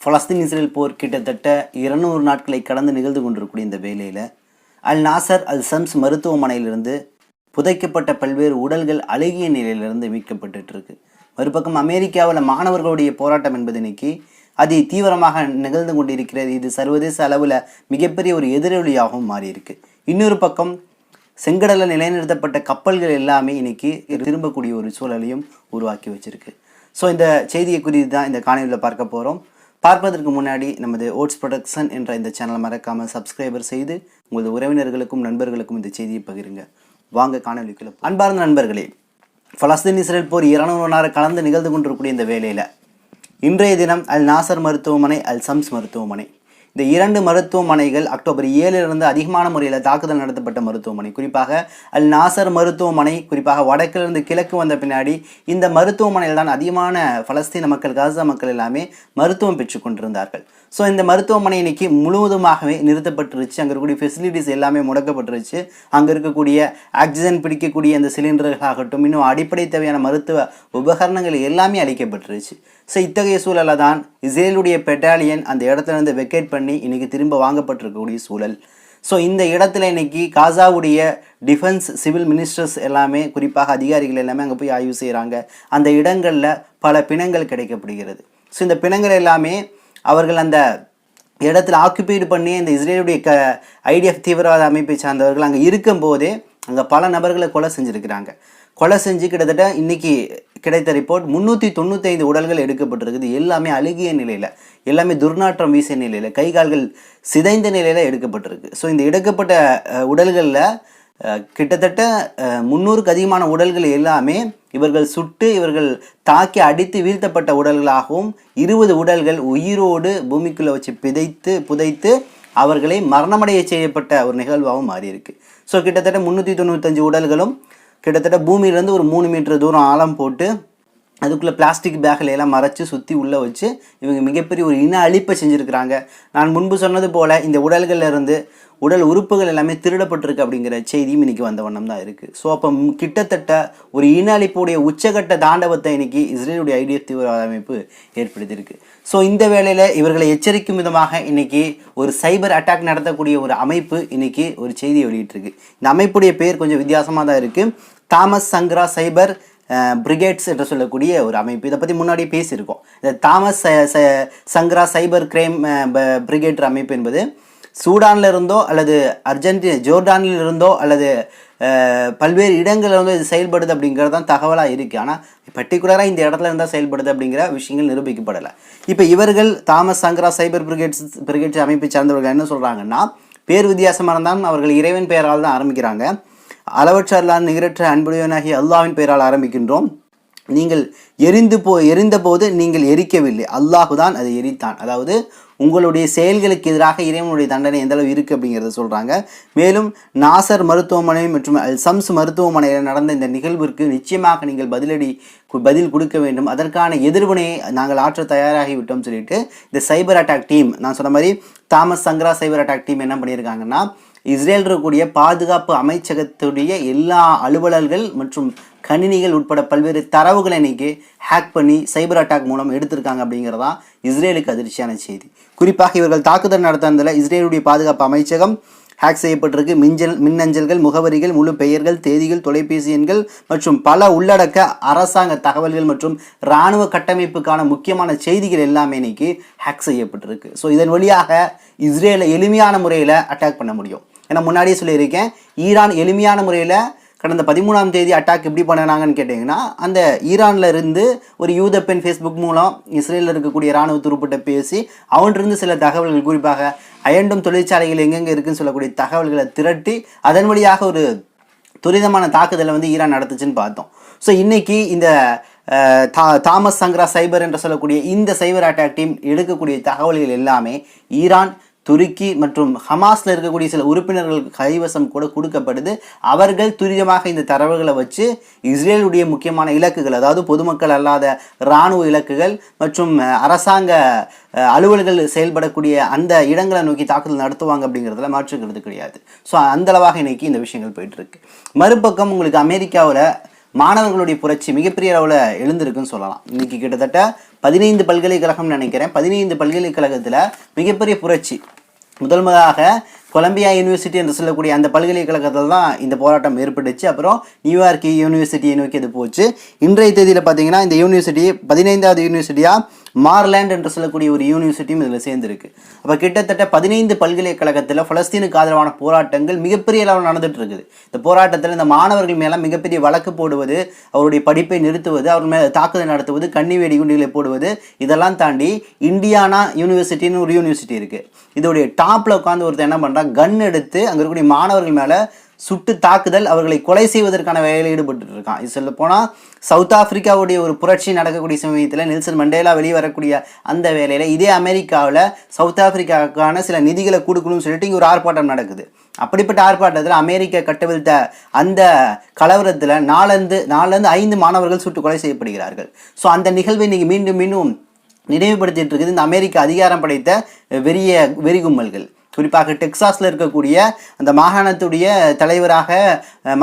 Palestine Israel போர் கிட்டத்தட்ட இருநூறு நாட்களை கடந்து நிகழ்ந்து கொண்டிருக்கூடிய இந்த வேலையில் அல் நாசர் அல் சம்ஸ் மருத்துவமனையிலிருந்து புதைக்கப்பட்ட பல்வேறு உடல்கள் அழுகிய நிலையிலிருந்து மீட்கப்பட்டு இருக்கு. மறுபக்கம் அமெரிக்காவில் மாணவர்களுடைய போராட்டம் என்பது இன்னைக்கு அதி தீவிரமாக நிகழ்ந்து கொண்டிருக்கிறது. இது சர்வதேச அளவில் மிகப்பெரிய ஒரு எதிரொலியாகவும் மாறியிருக்கு. இன்னொரு பக்கம் செங்கடலில் நிலைநிறுத்தப்பட்ட கப்பல்கள் எல்லாமே இன்னைக்கு திரும்பக்கூடிய ஒரு சூழலையும் உருவாக்கி வச்சிருக்கு. ஸோ இந்த செய்தியை குறித்து தான் இந்த காணொலியில் பார்க்க போகிறோம் பார்ப்பதற்கு முன்னாடி நமது ஓட்ஸ் ப்ரொடக்ஷன் என்ற இந்த சேனலை மறக்காமல் சப்ஸ்கிரைபர் செய்து உங்களது உறவினர்களுக்கும் நண்பர்களுக்கும் இந்த செய்தியை பகிருங்க. வாங்க காணொலிக்குள்ள அன்பார்ந்த நண்பர்களே பலஸ்தீன் இஸ்ரேல் போர் இருநூறு நேரம் கலந்து நிகழ்ந்து கொண்டிருக்கக்கூடிய இந்த வேலையில் இன்றைய தினம் அல் நாசர் மருத்துவமனை அல் சம்ஸ் மருத்துவமனை. இந்த இரண்டு மருத்துவமனைகள் அக்டோபர் ஏழிலிருந்து அதிகமான முறையில் தாக்குதல் நடத்தப்பட்ட மருத்துவமனை. குறிப்பாக அல் நாசர் மருத்துவமனை குறிப்பாக வடக்கிலிருந்து கிழக்கு வந்த பின்னாடி இந்த மருத்துவமனையில் தான் அதிகமான பலஸ்தீன மக்கள் காசா மக்கள் எல்லாமே மருத்துவம் பெற்றுக் கொண்டிருந்தார்கள். ஸோ இந்த மருத்துவமனை இன்னைக்கு முழுவதுமாகவே நிறுத்தப்பட்டுருச்சு. அங்கே இருக்கக்கூடிய ஃபெசிலிட்டிஸ் எல்லாமே முடக்கப்பட்டுருச்சு. அங்கே இருக்கக்கூடிய ஆக்சிஜன் பிடிக்கக்கூடிய அந்த சிலிண்டர்கள் ஆகட்டும் இன்னும் அடிப்படை தேவையான மருத்துவ உபகரணங்கள் எல்லாமே அளிக்கப்பட்டுருச்சு. ஸோ இத்தகைய சூழலை தான் இஸ்ரேலுடைய பெட்டாலியன் அந்த இடத்துல இருந்து வெக்கேட் பண்ணி இன்றைக்கி திரும்ப வாங்கப்பட்டிருக்கக்கூடிய சூழல். ஸோ இந்த இடத்துல இன்னைக்கு காசாவுடைய டிஃபென்ஸ் சிவில் மினிஸ்டர்ஸ் எல்லாமே குறிப்பாக அதிகாரிகள் எல்லாமே அங்கே போய் ஆய்வு செய்கிறாங்க அந்த இடங்களில் பல பிணங்கள் கிடைக்கப்படுகிறது. ஸோ இந்த பிணங்கள் எல்லாமே அவர்கள் அந்த இடத்துல ஆக்குபைடு பண்ணி இந்த இஸ்ரேலுடைய க ஐடிஎஃப் தீவிரவாத அமைப்பை சார்ந்தவர்கள் அங்கே இருக்கும்போதே அங்கே பல நபர்களை கொலை செஞ்சுருக்கிறாங்க. கொலை செஞ்சு கிட்டத்தட்ட இன்றைக்கி கிடைத்த ரிப்போர்ட் முந்நூற்றி தொண்ணூத்தைந்து உடல்கள் எடுக்கப்பட்டிருக்குது. எல்லாமே அழுகிய நிலையில் எல்லாமே துர்நாற்றம் வீசிய நிலையில் கை கால்கள் சிதைந்த நிலையில் எடுக்கப்பட்டிருக்கு. ஸோ இந்த எடுக்கப்பட்ட உடல்களில் கிட்டத்தட்ட முந்நூறுக்கு அதிகமான உடல்கள் எல்லாமே இவர்கள் சுட்டு இவர்கள் தாக்கி அடித்து வீழ்த்தப்பட்ட உடல்களாகவும் இருபது உடல்கள் உயிரோடு பூமிக்குள்ளே வச்சு பிதைத்து புதைத்து அவர்களை மரணமடைய செய்யப்பட்ட ஒரு நிகழ்வாகவும் மாறியிருக்கு. ஸோ கிட்டத்தட்ட முந்நூற்றி தொண்ணூத்தஞ்சு உடல்களும் கிட்டத்தட்ட பூமியிலேருந்து ஒரு மூணு மீட்டர் தூரம் ஆழம் போட்டு அதுக்குள்ளே பிளாஸ்டிக் பேக்கில் எல்லாம் மறைச்சு சுற்றி உள்ளே வச்சு இவங்க மிகப்பெரிய ஒரு இன அழிப்பை செஞ்சுருக்கிறாங்க. நான் முன்பு சொன்னது போல் இந்த உடல்கள்லருந்து உடல் உறுப்புகள் எல்லாமே திருடப்பட்டிருக்கு அப்படிங்கிற செய்தியும் இன்னைக்கு வந்த வண்ணம் தான் இருக்குது ஸோ அப்போ கிட்டத்தட்ட ஒரு இன அழிப்புடைய உச்சகட்ட தாண்டவத்தை இன்னைக்கு இஸ்ரேலுடைய ஐடிஎஃப் தீவிரவாத அமைப்பு ஏற்படுத்தியிருக்கு. ஸோ இந்த வேளையில் இவர்களை எச்சரிக்கும் விதமாக இன்னைக்கு ஒரு சைபர் அட்டாக் நடத்தக்கூடிய ஒரு அமைப்பு இன்னைக்கு ஒரு செய்தியை வெளியிட்டிருக்கு. இந்த அமைப்புடைய பேர் கொஞ்சம் வித்தியாசமாக தான் இருக்குது தாமஸ் சங்கரா சைபர் பிரிகேட்ஸ் என்று சொல்லக்கூடிய ஒரு அமைப்பு. இதை பற்றி முன்னாடி பேசியிருக்கோம். இந்த தாமஸ் சங்கரா ச- சைபர் கிரைம் பிரிகேட் அமைப்பு என்பது சூடானில் இருந்தோ அல்லது அர்ஜென்டினா ஜோர்டானில் இருந்தோ அல்லது பல்வேறு இடங்களில் வந்து இது செயல்படுது அப்படிங்கிறது தான் தகவலாக இருக்குது ஆனால் பர்டிகுலராக இந்த இடத்துல இருந்தால் செயல்படுது அப்படிங்கிற விஷயங்கள் நிரூபிக்கப்படலை. இப்போ இவர்கள் Thomas Sankara cyber brigades brigades அமைப்பை சார்ந்தவர்கள் என்ன சொல்கிறாங்கன்னா பேர் வித்தியாசமாக இருந்தாலும் அவர்கள் இறைவன் பெயரால் தான் ஆரம்பிக்கிறாங்க. அளவற்ற நிகரற்ற அன்புடையவனாகிய அல்லாவின் பெயரால் ஆரம்பிக்கின்றோம். நீங்கள் எரிந்து போ எரிந்தபோது நீங்கள் எரிக்கவில்லை. அல்லாஹு தான் அதை எரித்தான். அதாவது உங்களுடைய செயல்களுக்கு எதிராக இறைவனுடைய தண்டனை எந்த அளவு இருக்குது அப்படிங்கிறத சொல்கிறாங்க மேலும் நாசர் மருத்துவமனை மற்றும் அல் சம்ஸ் மருத்துவமனையில் நடந்த இந்த நிகழ்விற்கு நிச்சயமாக நீங்கள் பதிலடி பதில் கொடுக்க வேண்டும். அதற்கான எதிர்வினையை நாங்கள் ஆற்ற தயாராகிவிட்டோம் சொல்லிட்டு இந்த சைபர் அட்டாக் டீம் நான் சொன்ன மாதிரி Thomas Sankara cyber attack team என்ன பண்ணியிருக்காங்கன்னா இஸ்ரேல் இருக்கக்கூடிய பாதுகாப்பு அமைச்சகத்துடைய எல்லா அலுவலர்கள் மற்றும் கணினிகள் உட்பட பல்வேறு தரவுகளை இன்னைக்கு ஹேக் பண்ணி சைபர் அட்டாக் மூலம் எடுத்திருக்காங்க அப்படிங்கிறதா இஸ்ரேலுக்கு அதிர்ச்சியான செய்தி. குறிப்பாக இவர்கள் தாக்குதல் நடத்தினதில் இஸ்ரேலுடைய பாதுகாப்பு அமைச்சகம் ஹேக் செய்யப்பட்டிருக்கு. மிஞ்சல் மின்னஞ்சல்கள் முகவரிகள் முழு பெயர்கள் தேதிகள் தொலைபேசி எண்கள் மற்றும் பல உள்ளடக்க அரசாங்க தகவல்கள் மற்றும் இராணுவ கட்டமைப்புக்கான முக்கியமான செய்திகள் எல்லாமே இன்னைக்கு ஹேக் செய்யப்பட்டிருக்கு. ஸோ இதன் வழியாக இஸ்ரேலை எளிமையான முறையில் அட்டாக் பண்ண முடியும். ஏன்னா முன்னாடியே சொல்லியிருக்கேன் ஈரான் எளிமையான முறையில் கடந்த பதிமூணாம் தேதி அட்டாக் எப்படி பண்ணினாங்கன்னு கேட்டிங்கன்னா அந்த ஈரானில் இருந்து ஒரு யூத பெண் ஃபேஸ்புக் மூலம் இஸ்ரேலில் இருக்கக்கூடிய இராணுவ துருப்பிட்ட பேசி அவன்றிருந்து சில தகவல்கள் குறிப்பாக அயண்டும் தொழிற்சாலைகள் எங்கெங்கே இருக்குன்னு சொல்லக்கூடிய தகவல்களை திரட்டி அதன் வழியாக ஒரு துரிதமான தாக்குதலை வந்து ஈரான் நடத்துச்சுன்னு பார்த்தோம். ஸோ இன்றைக்கி இந்த தா தாமஸ் சங்கரா சைபர் என்று சொல்லக்கூடிய இந்த சைபர் அட்டாக் டீம் எடுக்கக்கூடிய தகவல்கள் எல்லாமே ஈரான் துருக்கி மற்றும் ஹமாஸில் இருக்கக்கூடிய சில உறுப்பினர்களுக்கு கைவசம் கூட கொடுக்கப்படுது. அவர்கள் துரிதமாக இந்த தரவுகளை வச்சு இஸ்ரேலுடைய முக்கியமான இலக்குகள் அதாவது பொதுமக்கள் அல்லாத இராணுவ இலக்குகள் மற்றும் அரசாங்க அலுவல்கள் செயல்படக்கூடிய அந்த இடங்களை நோக்கி தாக்குதல் நடத்துவாங்க அப்படிங்கிறதுல மாற்றுக்கிறது கிடையாது. ஸோ அந்த அளவாக இன்னைக்கு இந்த விஷயங்கள் போயிட்டுருக்கு மறுபக்கம் உங்களுக்கு அமெரிக்காவில் மாணவர்களுடைய புரட்சி மிகப்பெரிய அளவில் எழுந்திருக்குன்னு சொல்லலாம். இன்றைக்கி கிட்டத்தட்ட பதினைந்து பல்கலைக்கழகம்னு நினைக்கிறேன். பதினைந்து பல்கலைக்கழகத்தில் மிகப்பெரிய புரட்சி. முதல் முதலாக கொலம்பியா யூனிவர்சிட்டி என்று சொல்லக்கூடிய அந்த பல்கலைக்கழகத்தில் தான் இந்த போராட்டம் ஏற்பட்டுச்சு. அப்புறம் நியூயார்க் யூனிவர்சிட்டியை நோக்கி அது போச்சு. இன்றைய தேதியில் பார்த்தீங்கன்னா இந்த யூனிவர்சிட்டி பதினைந்தாவது யூனிவர்சிட்டியாக மார்லேண்ட் என்று சொல்லக்கூடிய ஒரு யூனிவர்சிட்டியும் இதில் சேர்ந்துருக்கு. அப்போ கிட்டத்தட்ட பதினைந்து பல்கலைக்கழகத்தில் பலஸ்தீனுக்கு ஆதரவான போராட்டங்கள் மிகப்பெரிய அளவில் நடந்துட்டு இருக்குது இந்த போராட்டத்தில் இந்த மாணவர்கள் மேலே மிகப்பெரிய வழக்கு போடுவது அவருடைய படிப்பை நிறுத்துவது அவர் மேலே தாக்குதல் நடத்துவது கண்ணி வெடி குண்டுகளை போடுவது இதெல்லாம் தாண்டி இந்தியானா யூனிவர்சிட்டின்னு ஒரு யூனிவர்சிட்டி இருக்குது இதோடைய டாப்பில் உட்காந்து ஒருத்தர் என்ன பண்ணுறான் கன் எடுத்து அங்கே இருக்கக்கூடிய மாணவர்கள் மேலே சுட்டு தாக்குதல் அவர்களை கொலை செய்வதற்கான வேலையில் ஈடுபட்டு இருக்கான் இது சொல்ல போனால் சவுத் ஆப்பிரிக்காவுடைய ஒரு புரட்சி நடக்கக்கூடிய சமயத்தில் நெல்சன் மண்டேலா வெளியே வரக்கூடிய அந்த வேலையில் இதே அமெரிக்காவில் சவுத் ஆப்பிரிக்காவுக்கான சில நிதிகளை கொடுக்கணும்னு சொல்லிட்டு இங்கே ஒரு ஆர்ப்பாட்டம் நடக்குது. அப்படிப்பட்ட ஆர்ப்பாட்டத்தில் அமெரிக்கா கட்டவிழ்த்த அந்த கலவரத்தில் நாலந்து நாலந்து ஐந்து மாணவர்கள் சுட்டு கொலை செய்யப்படுகிறார்கள். ஸோ அந்த நிகழ்வை நீங்கள் மீண்டும் மீண்டும் நினைவுபடுத்திட்டு இருக்குது இந்த அமெரிக்க அதிகாரம் படைத்த வெறிய வெறிகும்மல்கள் குறிப்பாக டெக்சாஸில் இருக்கக்கூடிய அந்த மாகாணத்துடைய தலைவராக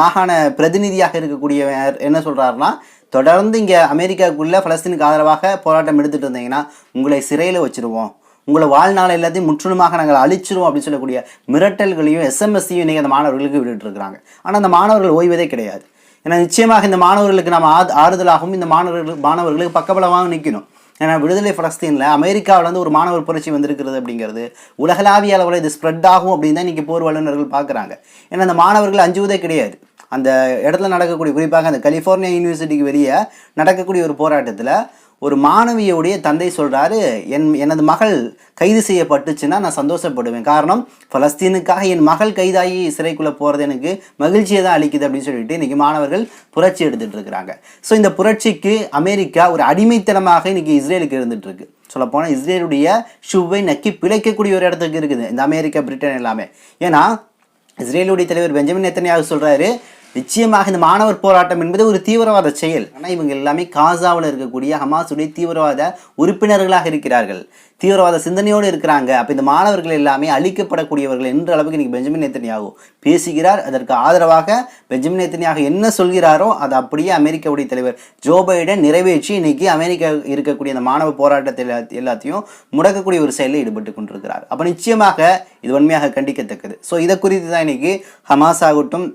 மாகாண பிரதிநிதியாக இருக்கக்கூடிய என்ன சொல்கிறாருன்னா தொடர்ந்து இங்கே அமெரிக்காவுக்குள்ளே பலஸ்தீனுக்கு ஆதரவாக போராட்டம் எடுத்துகிட்டு இருந்தீங்கன்னா உங்களை சிறையில் வச்சிருவோம். உங்களை வாழ்நாள் எல்லாத்தையும் முற்றிலுமாக நாங்கள் அழிச்சிருவோம் அப்படின்னு சொல்லக்கூடிய மிரட்டல்களையும் எஸ்எம்எஸ்ஸையும் இன்றைக்கி அந்த மாணவர்களுக்கு விட்டுட்டு இருக்கிறாங்க ஆனால் அந்த மாணவர்கள் ஓய்வதே கிடையாது. ஏன்னா நிச்சயமாக இந்த மாணவர்களுக்கு நம்ம ஆறுதலாகவும் இந்த மாணவர்களுக்கு மாணவர்களுக்கு பக்கபலமாகவும் நிற்கணும் ஏன்னா விடுதலை பலஸ்தீனில் அமெரிக்காவில் வந்து ஒரு மாணவர் புரட்சி வந்திருக்கிறது அப்படிங்கிறது உலகளாவிய அளவில் இது ஸ்ப்ரெட் ஆகும் அப்படின்னு தான் இன்றைக்கி போர் வல்லுநர்கள் பார்க்குறாங்க. ஏன்னா அந்த மாணவர்கள் அஞ்சுவதே கிடையாது. அந்த இடத்துல நடக்கக்கூடிய குறிப்பாக அந்த கலிஃபோர்னியா யூனிவர்சிட்டிக்கு வெளியே நடக்கக்கூடிய ஒரு போராட்டத்தில் ஒரு மாணவியுடைய தந்தை சொல்கிறாரு என் எனது மகள் கைது செய்யப்பட்டுச்சுன்னா நான் சந்தோஷப்படுவேன். காரணம் பலஸ்தீனுக்காக என் மகள் கைதாகி சிறைக்குள்ளே போகிறது எனக்கு மகிழ்ச்சியை தான் அளிக்குது அப்படின்னு சொல்லிட்டு இன்றைக்கி மாணவர்கள் புரட்சி எடுத்துகிட்டு இருக்கிறாங்க. ஸோ இந்த புரட்சிக்கு அமெரிக்கா ஒரு அடிமைத்தனமாக இன்றைக்கி இஸ்ரேலுக்கு இருந்துகிட்ருக்கு சொல்லப்போனால் இஸ்ரேலுடைய ஷூவை நக்கி பிழைக்கக்கூடிய ஒரு இடத்துக்கு இருக்குது இந்த அமெரிக்கா பிரிட்டன் எல்லாமே. ஏன்னா இஸ்ரேலுடைய தலைவர் பெஞ்சமின் எத்தனையாக சொல்கிறாரு நிச்சயமாக இந்த மாணவர் போராட்டம் என்பது ஒரு தீவிரவாத செயல். ஆனால் இவங்க எல்லாமே காசாவில் இருக்கக்கூடிய ஹமாஸுடைய தீவிரவாத உறுப்பினர்களாக இருக்கிறார்கள். தீவிரவாத சிந்தனையோடு இருக்கிறாங்க. அப்போ இந்த மாணவர்கள் எல்லாமே அழிக்கப்படக்கூடியவர்கள் என்ற அளவுக்கு இன்னைக்கு பெஞ்சமின் நேத்தனியாகு பேசுகிறார். அதற்கு ஆதரவாக பெஞ்சமின் நேத்தனியாக என்ன சொல்கிறாரோ அது அப்படியே அமெரிக்காவுடைய தலைவர் ஜோ பைடன் நிறைவேற்றி இன்னைக்கு அமெரிக்கா இருக்கக்கூடிய அந்த மாணவ போராட்டத்தை எல்லாத்தையும் முடக்கக்கூடிய ஒரு செயலில் ஈடுபட்டு கொண்டிருக்கிறார். அப்போ நிச்சயமாக இது உண்மையாக கண்டிக்கத்தக்கது. ஸோ இதை குறித்து தான் இன்னைக்கு ஹமாஸ் ஆகட்டும்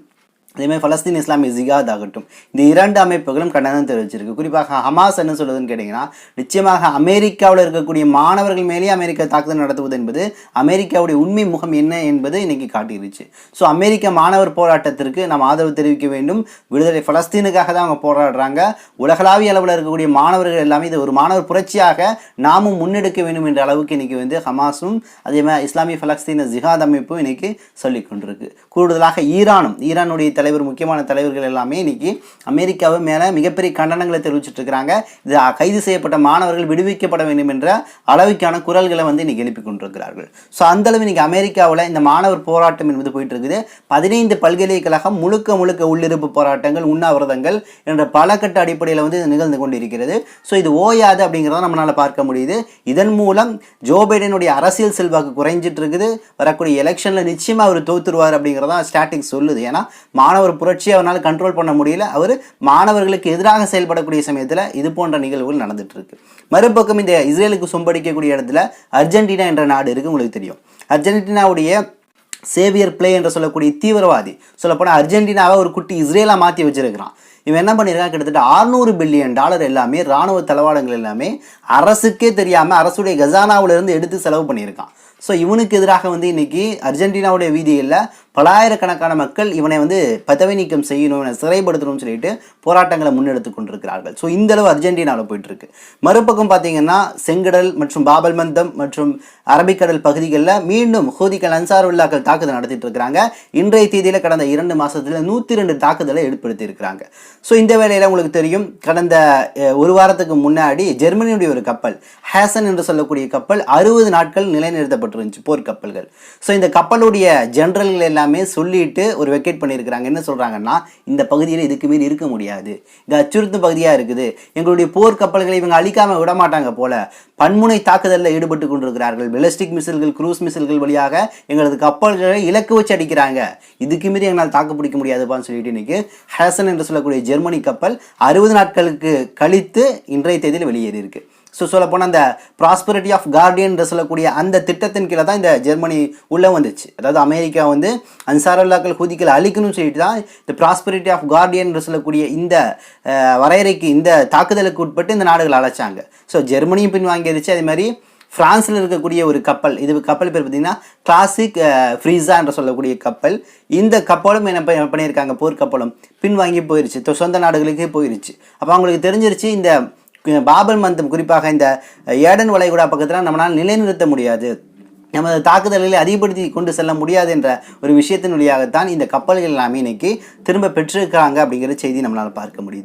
அதேமாதிரி பலஸ்தீன் இஸ்லாமிய ஜிகாத் ஆகட்டும் இந்த இரண்டு அமைப்புகளும் கண்டனம் தெரிவிச்சிருக்கு. குறிப்பாக ஹமாஸ் என்ன சொல்லுதுன்னு கேட்டிங்கன்னா நிச்சயமாக அமெரிக்காவில் இருக்கக்கூடிய மாணவர்கள் மேலேயே அமெரிக்கா தாக்குதல் நடத்துவது என்பது அமெரிக்காவுடைய உண்மை முகம் என்ன என்பது இன்னைக்கு காட்டிருச்சு. ஸோ அமெரிக்க மாணவர் போராட்டத்திற்கு நாம் ஆதரவு தெரிவிக்க வேண்டும். விடுதலை பலஸ்தீனுக்காக தான் அவங்க போராடுறாங்க. உலகளாவிய அளவில் இருக்கக்கூடிய மாணவர்கள் எல்லாமே இது ஒரு மாணவர் புரட்சியாக நாமும் முன்னெடுக்க வேண்டும் என்ற அளவுக்கு இன்னைக்கு வந்து ஹமாஸும் அதே மாதிரி இஸ்லாமிய ஃபலஸ்தீன ஜிஹாத் அமைப்பும் இன்னைக்கு சொல்லிக் கொண்டிருக்கு கூடுதலாக ஈரானும் ஈரானுடைய தலைவர் முக்கியமான தலைவர்கள் எல்லாமே இன்னைக்கு அமெரிக்காவு மேலே மிகப்பெரிய கண்டனங்களை தெரிவிச்சிட்டு இருக்கிறாங்க. இது கைது செய்யப்பட்ட மாணவர்கள் விடுவிக்கப்பட வேண்டும் என்ற அளவுக்கான குரல்களை வந்து இன்னைக்கு எழுப்பி கொண்டிருக்கிறார்கள். ஸோ அந்த அளவு இன்னைக்கு அமெரிக்காவில் இந்த மாணவர் போராட்டம் என்பது போயிட்டு இருக்குது. பதினைந்து பல்கலைக்கழகம் முழுக்க முழுக்க உள்ளிருப்பு போராட்டங்கள் உண்ணாவிரதங்கள் என்ற பல கட்ட அடிப்படையில் வந்து இது நிகழ்ந்து கொண்டிருக்கிறது. ஸோ இது ஓயாது அப்படிங்கிறத நம்மளால் பார்க்க முடியுது. இதன் மூலம் ஜோ பைடனுடைய அரசியல் செல்வாக்கு குறைஞ்சிட்டு இருக்குது. வரக்கூடிய எலெக்ஷனில் நிச்சயமாக அவர் தோத்துருவார் அப்படிங்கிறதான் ஸ்டாட்டிங் சொல்லுது. ஏன்னா மாணவர் புரட்சியை அவரால் கண்ட்ரோல் பண்ண முடியல. அவர் மாணவர்களுக்கு எதிராக செயல்படக்கூடிய சமயத்தில் இது போன்ற நிகழ்வுகள் நடந்துட்டு இருக்கு மறுபக்கம் இந்த இஸ்ரேலுக்கு சொம்படிக்கக்கூடிய இடத்துல அர்ஜென்டினா என்ற நாடு இருக்கு உங்களுக்கு தெரியும். அர்ஜென்டினாவுடைய சேவியர் பிளே என்று சொல்லக்கூடிய தீவிரவாதி சொல்லப்போனால் அர்ஜென்டினாவை ஒரு குட்டி இஸ்ரேலாக மாற்றி வச்சிருக்கிறான். இவன் என்ன பண்ணியிருக்கான் கிட்டத்தட்ட 600 பில்லியன் டாலர் எல்லாமே இராணுவ தளவாடங்கள் எல்லாமே அரசுக்கே தெரியாமல் அரசுடைய கஜானாவுல இருந்து எடுத்து செலவு பண்ணியிருக்கான். ஸோ இவனுக்கு எதிராக வந்து இன்னைக்கு அர்ஜென்டினாவுடைய வீதியில் பலாயிரக்கணக்கான மக்கள் இவனை வந்து பதவி நீக்கம் செய்யணும் இவனை சிறைப்படுத்தணும்னு சொல்லிட்டு போராட்டங்களை முன்னெடுத்து கொண்டிருக்கிறார்கள். ஸோ இந்த அளவு அர்ஜென்டினாவில் போயிட்டு இருக்கு மறுபக்கம் பார்த்தீங்கன்னா செங்கடல் மற்றும் பாபல் மந்தம் மற்றும் அரபிக்கடல் பகுதிகளில் மீண்டும் ஹூதிகள் அன்சாருல்லாக்கள் தாக்குதல் நடத்திட்டு இருக்கிறாங்க. இன்றைய தேதியில் கடந்த இரண்டு மாதத்தில் நூற்றி ரெண்டு தாக்குதலை ஏற்படுத்தி இருக்கிறாங்க. ஸோ இந்த வேளையில் உங்களுக்கு தெரியும் கடந்த ஒரு வாரத்துக்கு முன்னாடி ஜெர்மனியுடைய ஒரு கப்பல் ஹேசன் என்று சொல்லக்கூடிய கப்பல் அறுபது நாட்கள் நிலைநிறுத்தப்பட்டு போர் கப்பல்கள் ஸோ இந்த கப்பலுடைய ஜென்ரல்கள் எல்லாமே சொல்லிட்டு ஒரு வெக்கேட் பண்ணியிருக்கிறாங்க. என்ன சொல்கிறாங்கன்னா இந்த பகுதியில் இதுக்கு மீறி இருக்க முடியாது. இது அச்சுறுத்தும் பகுதியாக இருக்குது. எங்களுடைய போர் கப்பல்களை இவங்க அழிக்காமல் விட மாட்டாங்க போல. பன்முனை தாக்குதலில் ஈடுபட்டு கொண்டிருக்கிறார்கள். பெலஸ்டிக் மிசில்கள் குரூஸ் மிசில்கள் வழியாக எங்களது கப்பல்களை இலக்கு வச்சு அடிக்கிறாங்க. இதுக்கு மீறி எங்களால் தாக்கு பிடிக்க முடியாதுப்பான்னு சொல்லிட்டு இன்னைக்கு ஹசன் என்று சொல்லக்கூடிய ஜெர்மனி கப்பல் அறுபது நாட்களுக்கு கழித்து இன்றைய தேதியில் வெளியேறி இருக்கு ஸோ சொல்ல போனால் அந்த ப்ராஸ்பரிட்டி ஆஃப் கார்டியன் சொல்லக்கூடிய அந்த திட்டத்தின் கீழே தான் இந்த ஜெர்மனி உள்ளே வந்துச்சு. அதாவது அமெரிக்கா வந்து அன்சாரல்லாக்கள் ஹூதிக்களை அழிக்கணும்னு சொல்லிட்டு தான் இந்த ப்ராஸ்பரிட்டி ஆஃப் கார்டியன் சொல்லக்கூடிய இந்த வரையறைக்கு இந்த தாக்குதலுக்கு உட்பட்டு இந்த நாடுகள் அழைச்சாங்க. ஸோ ஜெர்மனியும் பின்வாங்கிடுச்சு அதே மாதிரி ஃப்ரான்ஸில் இருக்கக்கூடிய ஒரு கப்பல் இது கப்பல் பேர் பார்த்தீங்கன்னா கிளாசிக் ஃப்ரீஸா என்று சொல்லக்கூடிய கப்பல். இந்த கப்பலும் என்ன பண்ணியிருக்காங்க போர் கப்பலும் பின்வாங்கி போயிருச்சு. சொந்த நாடுகளுக்கே போயிருச்சு. அப்போ அவங்களுக்கு தெரிஞ்சிருச்சு இந்த பாபல் மந்தம் குறிப்பாக இந்த ஏடன் வளைகுடா பக்கத்தில் நம்மளால் நிலைநிறுத்த முடியாது. நமது தாக்குதல்களை அதிகப்படுத்தி கொண்டு செல்ல முடியாது என்ற ஒரு விஷயத்தின் வழியாகத்தான் இந்த கப்பல்கள் எல்லாமே இன்னைக்கு திரும்ப பெற்றிருக்காங்க அப்படிங்கிற செய்தி நம்மளால் பார்க்க முடியுது.